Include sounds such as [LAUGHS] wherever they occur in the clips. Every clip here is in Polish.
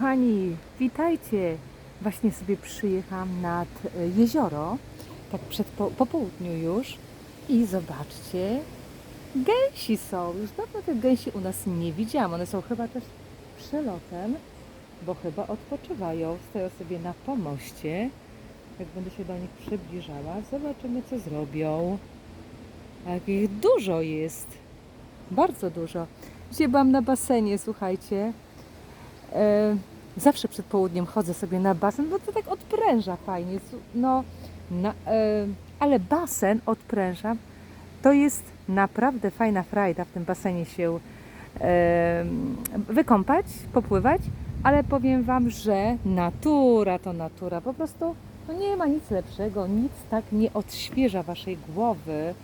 Kochani, witajcie! Właśnie sobie przyjechałam nad e, jezioro, tak przed po, po południu już i zobaczcie, gęsi są. Już dawno tych gęsi u nas nie widziałam. One są chyba też przelotem, bo chyba odpoczywają. Stoją sobie na pomoście. Jak będę się do nich przybliżała, zobaczymy co zrobią. Jak ich dużo jest. Bardzo dużo. Dzisiaj byłam na basenie, słuchajcie. E, zawsze przed południem chodzę sobie na basen, bo to tak odpręża fajnie. No, na, e, ale basen odpręża. To jest naprawdę fajna frajda w tym basenie się e, wykąpać, popływać, ale powiem Wam, że natura to natura. Po prostu no nie ma nic lepszego, nic tak nie odświeża Waszej głowy,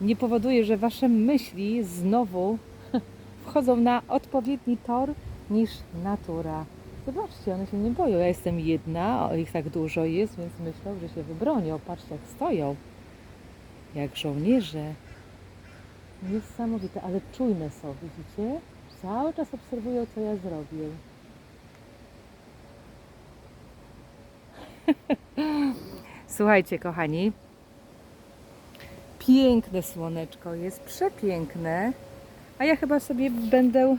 nie powoduje, że Wasze myśli znowu [LAUGHS] wchodzą na odpowiedni tor niż natura. Zobaczcie, one się nie boją. Ja jestem jedna, ich tak dużo jest, więc myślą, że się wybronią. Patrzcie, jak stoją. Jak żołnierze. Niesamowite, ale czujne są, widzicie? Cały czas obserwują, co ja zrobię. [LAUGHS] Słuchajcie, kochani. Piękne słoneczko jest, przepiękne. A ja chyba sobie będę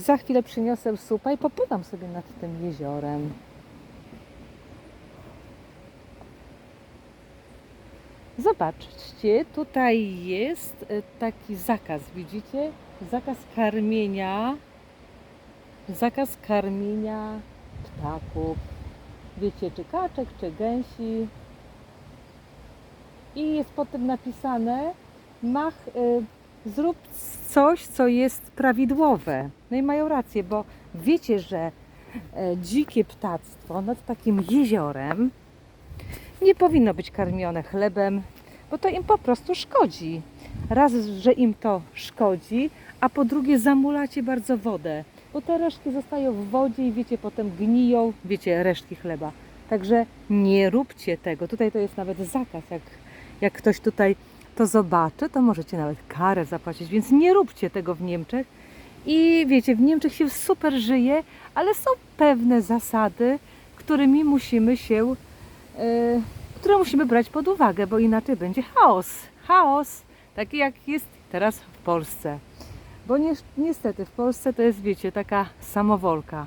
za chwilę przyniosę supa i popływam sobie nad tym jeziorem. Zobaczcie, tutaj jest e, taki zakaz, widzicie? Zakaz karmienia, zakaz karmienia ptaków. Wiecie, czy kaczek, czy gęsi. I jest potem napisane, mach, y, zrób coś, co jest prawidłowe. No i mają rację, bo wiecie, że e, dzikie ptactwo nad takim jeziorem nie powinno być karmione chlebem, bo to im po prostu szkodzi. Raz, że im to szkodzi, a po drugie zamulacie bardzo wodę, bo te resztki zostają w wodzie i wiecie, potem gniją, wiecie, resztki chleba. Także nie róbcie tego. Tutaj to jest nawet zakaz. Jak, jak ktoś tutaj to zobaczy, to możecie nawet karę zapłacić, więc nie róbcie tego w Niemczech. I wiecie, w Niemczech się super żyje, ale są pewne zasady, którymi musimy się, e, które musimy brać pod uwagę, bo inaczej będzie chaos. Chaos, taki jak jest teraz w Polsce. Bo ni niestety w Polsce to jest, wiecie, taka samowolka.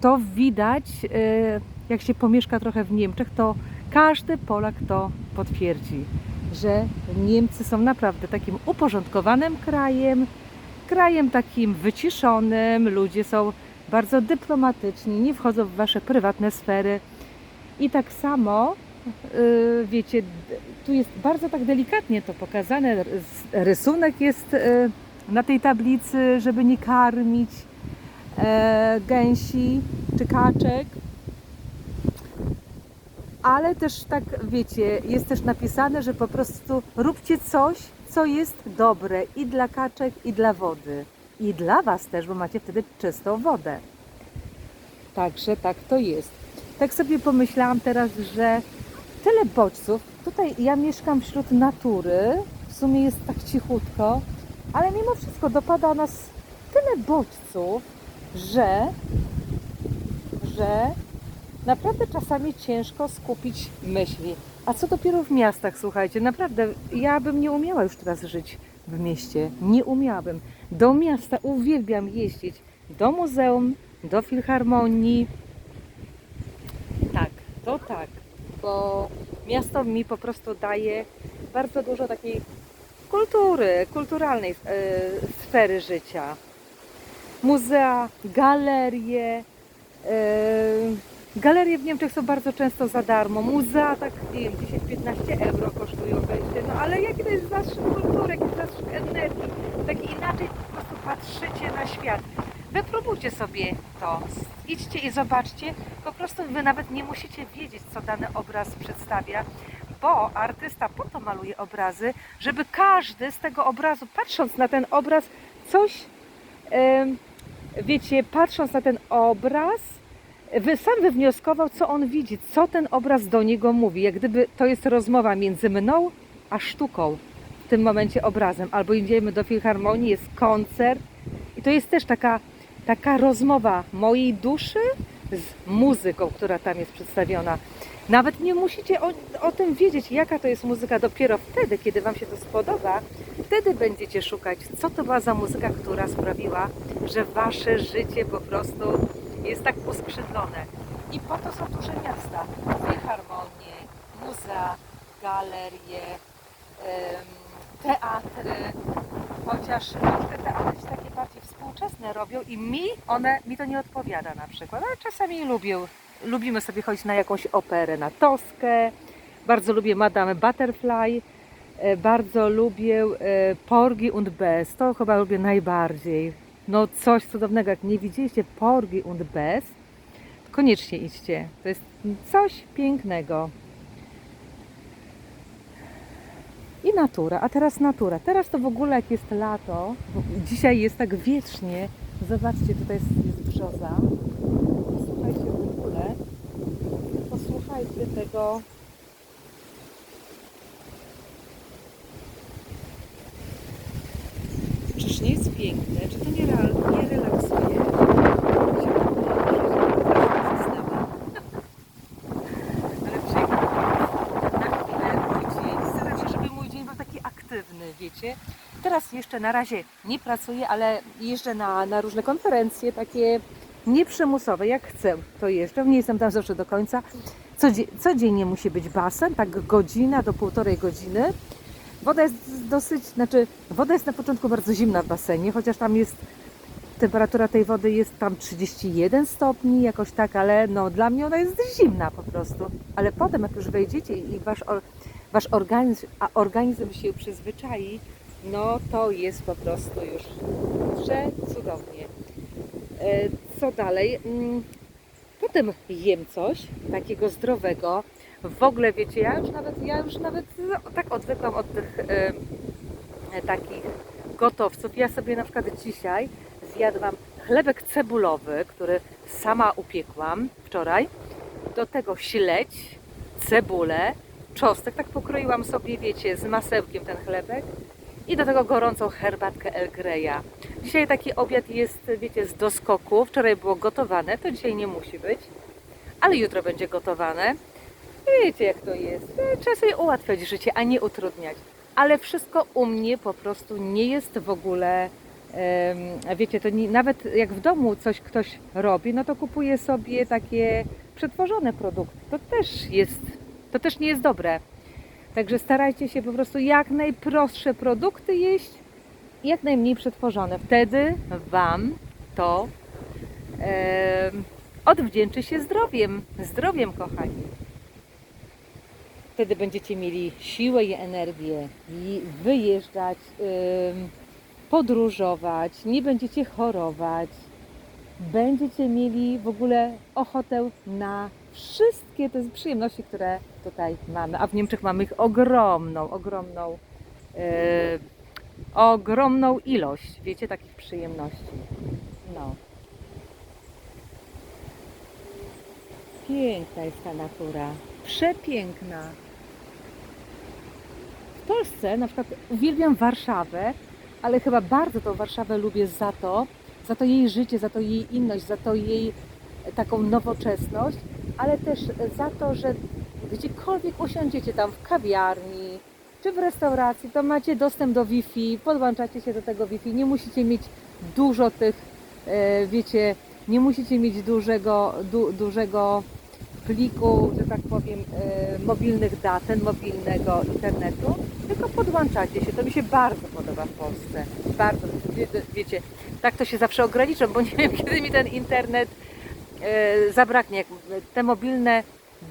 To widać, e, jak się pomieszka trochę w Niemczech, to każdy Polak to potwierdzi, że Niemcy są naprawdę takim uporządkowanym krajem, krajem takim wyciszonym, ludzie są bardzo dyplomatyczni, nie wchodzą w wasze prywatne sfery. I tak samo, yy, wiecie, tu jest bardzo tak delikatnie to pokazane. rys- Rysunek jest yy, na tej tablicy, żeby nie karmić e, gęsi czy kaczek. Ale też tak, wiecie, jest też napisane, że po prostu róbcie coś, co jest dobre i dla kaczek, i dla wody. I dla Was też, bo macie wtedy czystą wodę. Także tak to jest. Tak sobie pomyślałam teraz, że tyle bodźców. Tutaj ja mieszkam wśród natury. W sumie jest tak cichutko, ale mimo wszystko dopada nas tyle bodźców, że, że naprawdę czasami ciężko skupić myśli. A co dopiero w miastach, słuchajcie, naprawdę ja bym nie umiała już teraz żyć w mieście. Nie umiałabym. Do miasta uwielbiam jeździć. Do muzeum, do filharmonii. Tak, to tak, bo miasto mi po prostu daje bardzo dużo takiej kultury, kulturalnej e, sfery życia. Muzea, galerie. Galerie w Niemczech są bardzo często za darmo. Muzea tak, nie wiem, 10-15 euro kosztują wejście. No ale jaki to jest zastrzyk kultury, jaki zastrzyk energii. Tak inaczej po prostu patrzycie na świat. Wypróbujcie sobie to. Idźcie i zobaczcie. Po prostu wy nawet nie musicie wiedzieć, co dany obraz przedstawia, bo artysta po to maluje obrazy, żeby każdy z tego obrazu, patrząc na ten obraz, coś, em, wiecie, patrząc na ten obraz, sam wywnioskował, co on widzi, co ten obraz do niego mówi. Jak gdyby to jest rozmowa między mną a sztuką, w tym momencie obrazem. Albo idziemy do filharmonii, jest koncert i to jest też taka taka rozmowa mojej duszy z muzyką, która tam jest przedstawiona. Nawet nie musicie o, o tym wiedzieć, jaka to jest muzyka. Dopiero wtedy, kiedy Wam się to spodoba, wtedy będziecie szukać, co to była za muzyka, która sprawiła, że Wasze życie po prostu jest tak uskrzydlone. I po to są duże miasta. Filharmonie, muzea, galerie, teatry. Chociaż te teatry się takie bardziej współczesne robią i mi one, mi to nie odpowiada na przykład, ale czasami lubię, lubimy sobie chodzić na jakąś operę, na Toskę. Bardzo lubię Madame Butterfly. E, Bardzo lubię e, Porgy und Bess. To chyba lubię najbardziej. No coś cudownego. Jak nie widzieliście Porgy und to koniecznie idźcie. To jest coś pięknego. I natura, a teraz natura. Teraz to w ogóle jak jest lato, dzisiaj jest tak wiecznie. Zobaczcie, tutaj jest, jest brzoza. Słuchajcie w ogóle. Posłuchajcie tego. Czyż nie jest piękne? Czy to nie, real, nie relaksuje? Zasnęłam. Ale przejdę na chwilę mój dzień. Staram się, żeby mój dzień był taki aktywny, wiecie. Teraz jeszcze na razie nie pracuję, ale jeżdżę na, na różne konferencje takie nieprzymusowe. Jak chcę, to jeżdżę. Nie jestem tam zawsze do końca. Codzie, codziennie musi być basen, tak godzina do półtorej godziny. Woda jest dosyć, znaczy woda jest na początku bardzo zimna w basenie, chociaż tam jest temperatura tej wody jest tam 31 stopni, jakoś tak, ale no dla mnie ona jest zimna po prostu. Ale potem jak już wejdziecie i wasz, wasz organizm, a organizm się przyzwyczai, no to jest po prostu już przecudownie. E, Co dalej? Mm, Potem jem coś takiego zdrowego. W ogóle wiecie, ja już nawet, ja już nawet no, tak odwykłam od tych e, takich gotowców. Ja sobie na przykład dzisiaj zjadłam chlebek cebulowy, który sama upiekłam wczoraj. Do tego śledź, cebulę, czosnek. Tak pokroiłam sobie, wiecie, z masełkiem ten chlebek. I do tego gorącą herbatkę El Greya. Dzisiaj taki obiad jest, wiecie, z doskoku. Wczoraj było gotowane, to dzisiaj nie musi być. Ale jutro będzie gotowane. Wiecie jak to jest. Trzeba sobie ułatwiać życie, a nie utrudniać. Ale wszystko u mnie po prostu nie jest w ogóle, wiecie, to nie, nawet jak w domu coś ktoś robi, no to kupuje sobie takie przetworzone produkty. To też jest, to też nie jest dobre. Także starajcie się po prostu jak najprostsze produkty jeść jak najmniej przetworzone. Wtedy Wam to em, odwdzięczy się zdrowiem. Zdrowiem, kochani. Wtedy będziecie mieli siłę i energię i wyjeżdżać, ym, podróżować, nie będziecie chorować. Będziecie mieli w ogóle ochotę na wszystkie te przyjemności, które tutaj mamy. A w Niemczech mamy ich ogromną, ogromną, yy, ogromną ilość, wiecie, takich przyjemności. No. Piękna jest ta natura. Przepiękna. W Polsce na przykład uwielbiam Warszawę, ale chyba bardzo tą Warszawę lubię za to, za to jej życie, za to jej inność, za to jej taką nowoczesność, ale też za to, że gdziekolwiek usiądziecie tam w kawiarni czy w restauracji, to macie dostęp do Wi-Fi, podłączacie się do tego Wi-Fi, nie musicie mieć dużo tych, e, wiecie, nie musicie mieć dużego, du, dużego pliku, że tak powiem, e, mobilnych daten, mobilnego internetu, tylko podłączacie się. To mi się bardzo podoba w Polsce. Bardzo, wie, wiecie, tak to się zawsze ograniczam, bo [LAUGHS] nie wiem, kiedy mi ten internet zabraknie. Jak te mobilne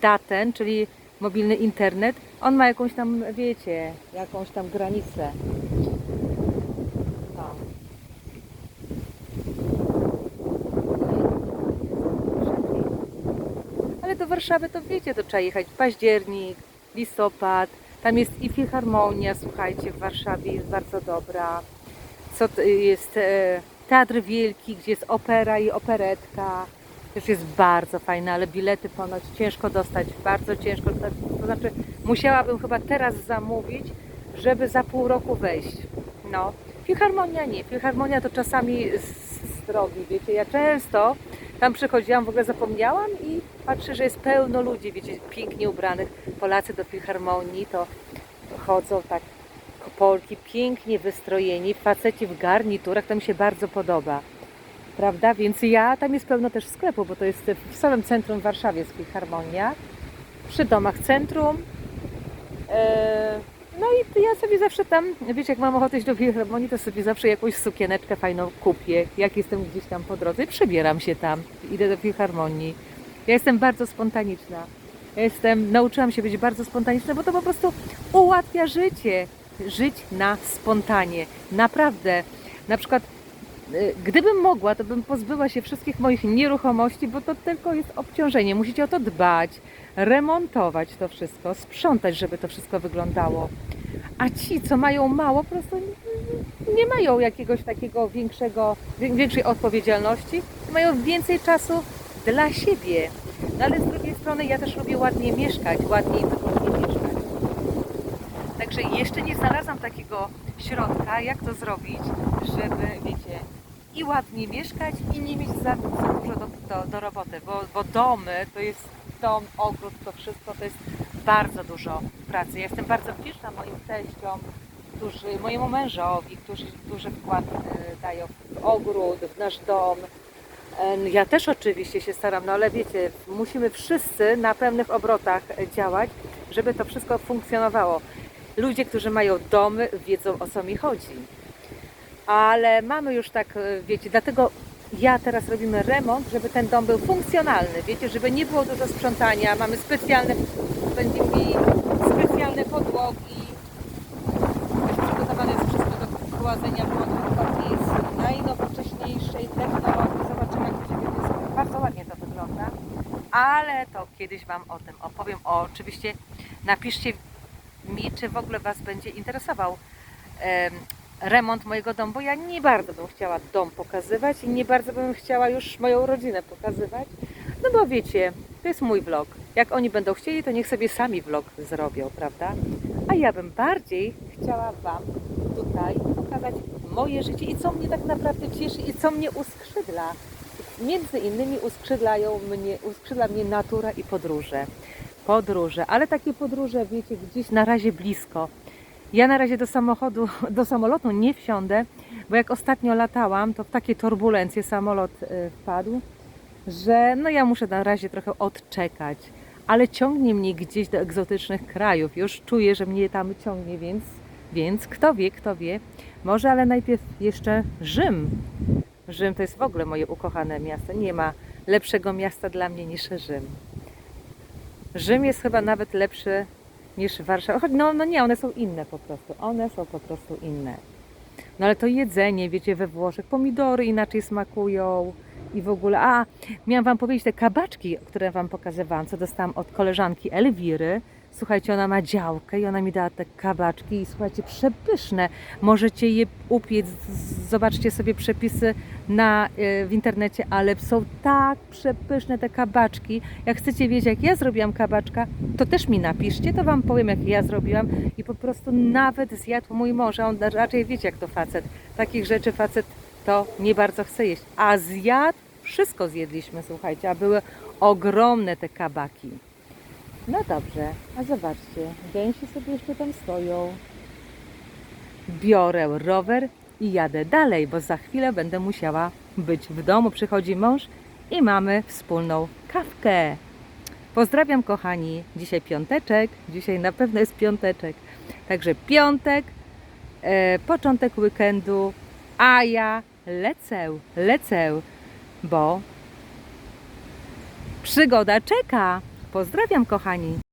daten, czyli mobilny internet, on ma jakąś tam, wiecie, jakąś tam granicę. Ale do Warszawy to wiecie, to trzeba jechać październik, listopad. Tam jest i filharmonia, słuchajcie, w Warszawie jest bardzo dobra. Co jest e, Teatr Wielki, gdzie jest opera i operetka. Też jest bardzo fajne, ale bilety ponoć ciężko dostać, bardzo ciężko. To znaczy, musiałabym chyba teraz zamówić, żeby za pół roku wejść. No, filharmonia nie. Filharmonia to czasami z- drogi, wiecie, ja często tam przychodziłam, w ogóle zapomniałam i patrzę, że jest pełno ludzi, wiecie, pięknie ubranych. Polacy do filharmonii to chodzą tak, Polki pięknie wystrojeni, faceci w garniturach, to mi się bardzo podoba. Prawda? Więc ja, tam jest pełno też sklepów, bo to jest w samym centrum w Warszawie jest filharmonia, przy domach centrum. E, No i ja sobie zawsze tam, wiecie, jak mam ochotę iść do filharmonii, to sobie zawsze jakąś sukieneczkę fajną kupię, jak jestem gdzieś tam po drodze przebieram się tam, idę do filharmonii. Ja jestem bardzo spontaniczna. Ja jestem, nauczyłam się być bardzo spontaniczna, bo to po prostu ułatwia życie. Żyć na spontanie. Naprawdę. Na przykład, gdybym mogła, to bym pozbyła się wszystkich moich nieruchomości, bo to tylko jest obciążenie. Musicie o to dbać, remontować to wszystko, sprzątać, żeby to wszystko wyglądało. A ci, co mają mało, po prostu nie- mają jakiegoś takiego większego, wię- większej odpowiedzialności, mają więcej czasu dla siebie. No ale z drugiej strony ja też lubię ładnie mieszkać, ładnie i wygodnie mieszkać. Także jeszcze nie znalazłam takiego środka, jak to zrobić, żeby, i ładnie mieszkać i nie mieć za, dużo do, do, do roboty, bo, bo domy to jest dom, ogród, to wszystko to jest bardzo dużo pracy. Ja jestem bardzo wdzięczna moim teściom, którzy, mojemu mężowi, którzy duży wkład e, dają w ogród, w nasz dom. Ja też oczywiście się staram, no ale wiecie, musimy wszyscy na pełnych obrotach działać, żeby to wszystko funkcjonowało. Ludzie, którzy mają domy, wiedzą o co mi chodzi. Ale mamy już tak, e, wiecie, dlatego ja teraz robimy remont, żeby ten dom był funkcjonalny, wiecie, żeby nie było dużo sprzątania. Mamy specjalne, będziemy mieli specjalne podłogi. Też przygotowane jest wszystko do kładzenia podłóg z najnowocześniejszej technologii. Zobaczymy, jak to się będzie. Bardzo ładnie to wygląda. Ale to kiedyś Wam o tym opowiem. O, oczywiście napiszcie mi, czy w ogóle Was będzie interesował remont mojego domu, bo ja nie bardzo bym chciała dom pokazywać i nie bardzo bym chciała już moją rodzinę pokazywać. No bo wiecie, to jest mój vlog. Jak oni będą chcieli, to niech sobie sami vlog zrobią, prawda? A ja bym bardziej chciała Wam tutaj pokazać moje życie i co mnie tak naprawdę cieszy i co mnie uskrzydla. Między innymi uskrzydlają mnie, uskrzydla mnie natura i podróże. Podróże, ale takie podróże, wiecie, gdzieś na razie blisko. Ja na razie do samochodu, [LAUGHS] do samolotu nie wsiądę, bo jak ostatnio latałam, to w takie turbulencje samolot y, wpadł, że no ja muszę na razie trochę odczekać. Ale ciągnie mnie gdzieś do egzotycznych krajów. Już czuję, że mnie tam ciągnie, więc, więc kto wie, kto wie. Może, ale najpierw jeszcze Rzym. Rzym to jest w ogóle moje ukochane miasto. Nie ma lepszego miasta dla mnie niż Rzym. Rzym jest chyba nawet lepszy niż Warszawa. Choć no, no nie, one są inne po prostu. One są po prostu inne. No ale to jedzenie, wiecie, we Włoszech, pomidory inaczej smakują i w ogóle. A, miałam Wam powiedzieć te kabaczki, które Wam pokazywałam, co dostałam od koleżanki Elwiry. Słuchajcie, ona ma działkę i ona mi dała te kabaczki i słuchajcie, przepyszne. Możecie je upiec. Zobaczcie sobie przepisy na, e, w internecie, ale są tak przepyszne te kabaczki. Jak chcecie wiedzieć, jak ja zrobiłam kabaczka, to też mi napiszcie, to Wam powiem, jak ja zrobiłam. I po prostu nawet zjadł mój mąż, a on raczej wiecie, jak to facet. Takich rzeczy facet to nie bardzo chce jeść. A zjadł, wszystko zjedliśmy, słuchajcie, a były ogromne te kabaki. No dobrze, a zobaczcie, gęsi sobie jeszcze tam stoją. Biorę rower i jadę dalej, bo za chwilę będę musiała być w domu. Przychodzi mąż i mamy wspólną kawkę. Pozdrawiam kochani. Dzisiaj piąteczek. Dzisiaj na pewno jest piąteczek. Także piątek, e, początek weekendu, a ja lecę, lecę, bo przygoda czeka. Pozdrawiam kochani.